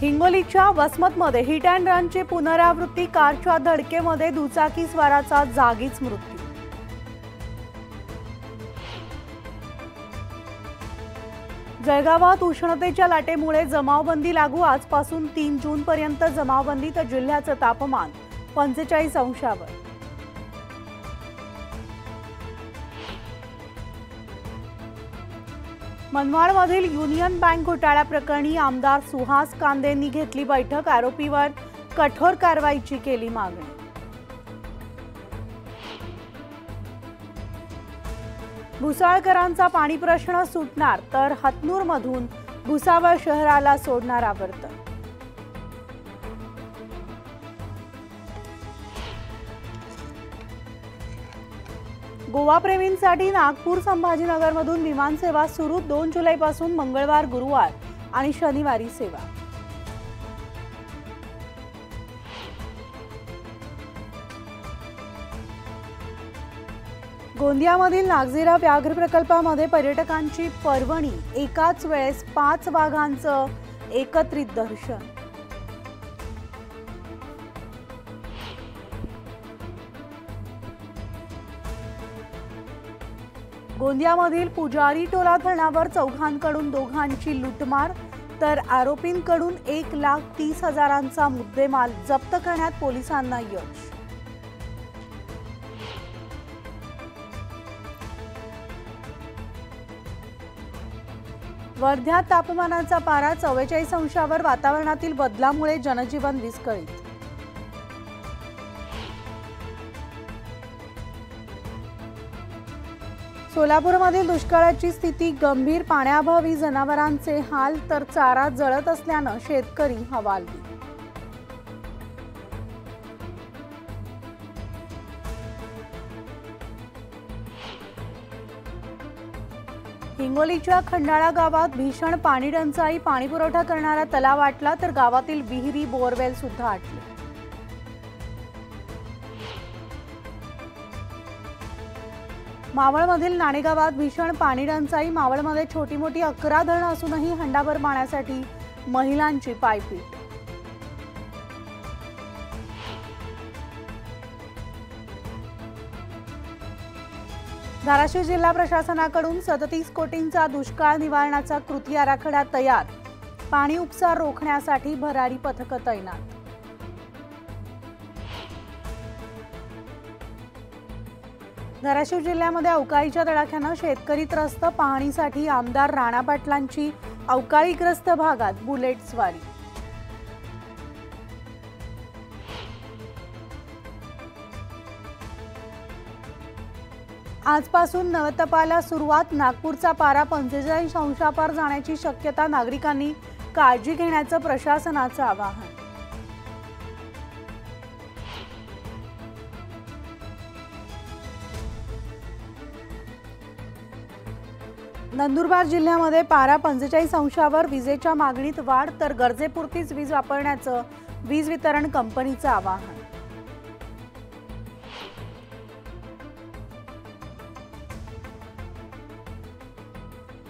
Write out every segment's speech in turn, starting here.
हिंगोलीच्या वसमतमध्ये hit and रनची पुनरावृत्ती कारच्या धडकेमध्ये दुचाकी स्वाराचा जागीच मृत्यू. जळगावात उष्णतेच्या लाटेमुळे जमावबंदी लागू आजपासून तीन जूनपर्यंत जमावबंदी तर जिल्ह्याचं तापमान पंचेचाळीस अंशावर. मनमाडमधील युनियन बँक घोटाळ्याप्रकरणी आमदार सुहास कांदेंनी घेतली बैठक. आरोपीवर कठोर कारवाईची केली मागणी. भुसाळकरांचा पाणी प्रश्न सुटणार तर हतनूरमधून भुसावळ शहराला सोडणार आवर्तन. गोवाप्रेमींसाठी नागपूर संभाजीनगरमधून विमानसेवा सुरू दोन जुलैपासून मंगळवार गुरुवार आणि शनिवारी सेवा. गोंदियामधील नागझिरा व्याघ्र प्रकल्पामध्ये पर्यटकांची पर्वणी एकाच वेळेस पाच वाघांचं एकत्रित दर्शन. गोंदियामधील पुजारी टोला धरणावर चौघांकडून दोघांची लुटमार तर आरोपींकडून एक लाख तीस हजारांचा मुद्देमाल जप्त करण्यात पोलिसांना यश. वर्ध्यात तापमानाचा पारा चव्वेचाळीस अंशावर वातावरणातील बदलामुळे जनजीवन विस्कळीत. सोलापूरमधील दुष्काळाची स्थिती गंभीर पाण्याअभावी जनावरांचे हाल तर चारा जळत असल्यानं शेतकरी हवाल हिंगोलीच्या खंडाळा गावात भीषण पाणी टंचाई पाणीपुरवठा करणारा तलाव आटला तर गावातील विहिरी बोरवेल सुद्धा आटले. मावळमधील नाणेगावात भीषण पाणी टंचाई मावळमध्ये छोटी मोठी अकरा धरणं असूनही हंडाभर पाण्यासाठी महिलांची पायपीट. धाराशिव जिल्हा प्रशासनाकडून सदतीस कोटींचा दुष्काळ निवारणाचा कृती आराखडा तयार. पाणी उपसा रोखण्यासाठी भरारी पथकं तैनात. धाराशिव जिल्ह्यामध्ये अवकाळीच्या तडाख्यानं शेतकरी त्रस्त पाहणीसाठी आमदार राणा पाटलांची अवकाळीग्रस्त भागात बुलेट स्वारी. आजपासून नवतपाला सुरुवात नागपूरचा पारा पंचेचाळीस अंशापार जाण्याची शक्यता नागरिकांनी काळजी घेण्याचं प्रशासनाचं आवाहन. नंदुरबार जिल्ह्यामध्ये पारा पंचेचाळीस अंशावर विजेच्या मागणीत वाढ तर गरजेपुरतीच वीज वापरण्याचं वीज वितरण कंपनीचं आवाहन.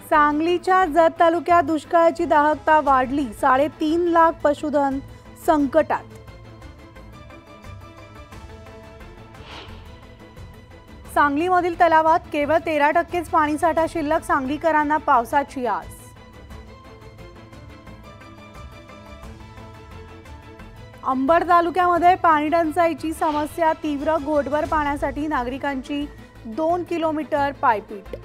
सांगलीच्या जत तालुक्यात दुष्काळाची दाहकता वाढली. साडेतीन लाख पशुधन संकटात. सांगलीमधील तलावात केवळ तेरा टक्केच पाणीसाठा शिल्लक सांगलीकरांना पावसाची आस. अंबड तालुक्यामध्ये पाणीटंचाईची समस्या तीव्र घोटभर पाण्यासाठी नागरिकांची दोन किलोमीटर पायपीट.